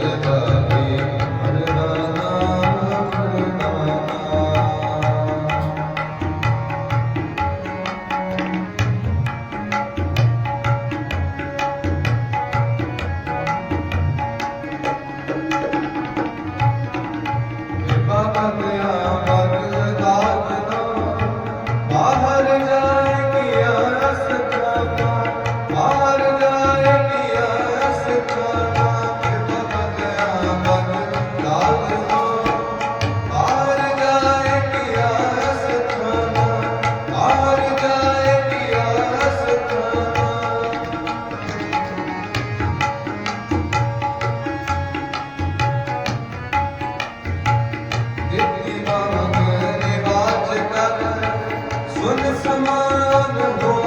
Bhagavad নাম